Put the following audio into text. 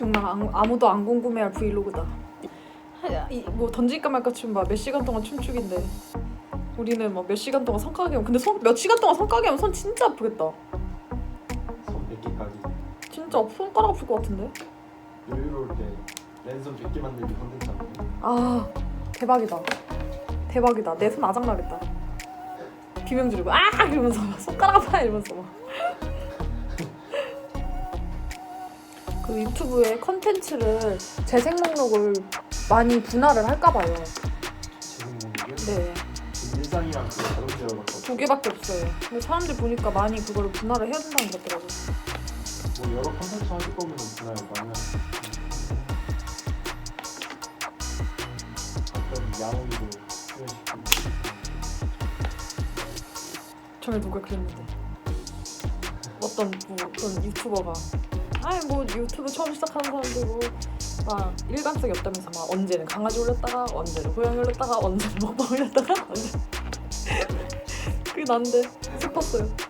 중나 안- 아무도 안 궁금해할 브이로그다. 하- 이- 뭐 던질까 말까 춤봐몇 시간 동안 춤추긴데 우리는 막 몇 시간 동안 성가게 하면 근데 손 몇 시간 동안 성가게 하면 손 진짜 아프겠다. 손 100개까지 진짜 손가락 아플 것 같은데. 여유로울 때 랜선 100개 만들기 컨텐츠 아 대박이다. 대박이다. 내 손 아작나겠다. 비명 지르고 아 이러면서 막 손가락 아파 이러면서 막. 그 유튜브에 컨텐츠를 재생 목록을 많이 분할을 할까 봐요. 재생 목록을 네. 그 일상이랑 그 자동차로 두 개밖에 없어요. 근데 사람들 보니까 많이 그걸 분할을 해야 된다는 것 같더라고요. 뭐 여러 컨텐츠 하실 거면 분할 많이 하시고 어떤 야옹이도 표현시키고 전에 누가 그랬는데 어떤 뭐 어떤 유튜버가 아니 뭐 유튜브 처음 시작하는 사람들고 막 일관성이 없다면서 막 언제는 강아지 올렸다가 언제는 고양이 올렸다가 언제는 먹방 올렸다가 언제 그게 난데 슬펐어요.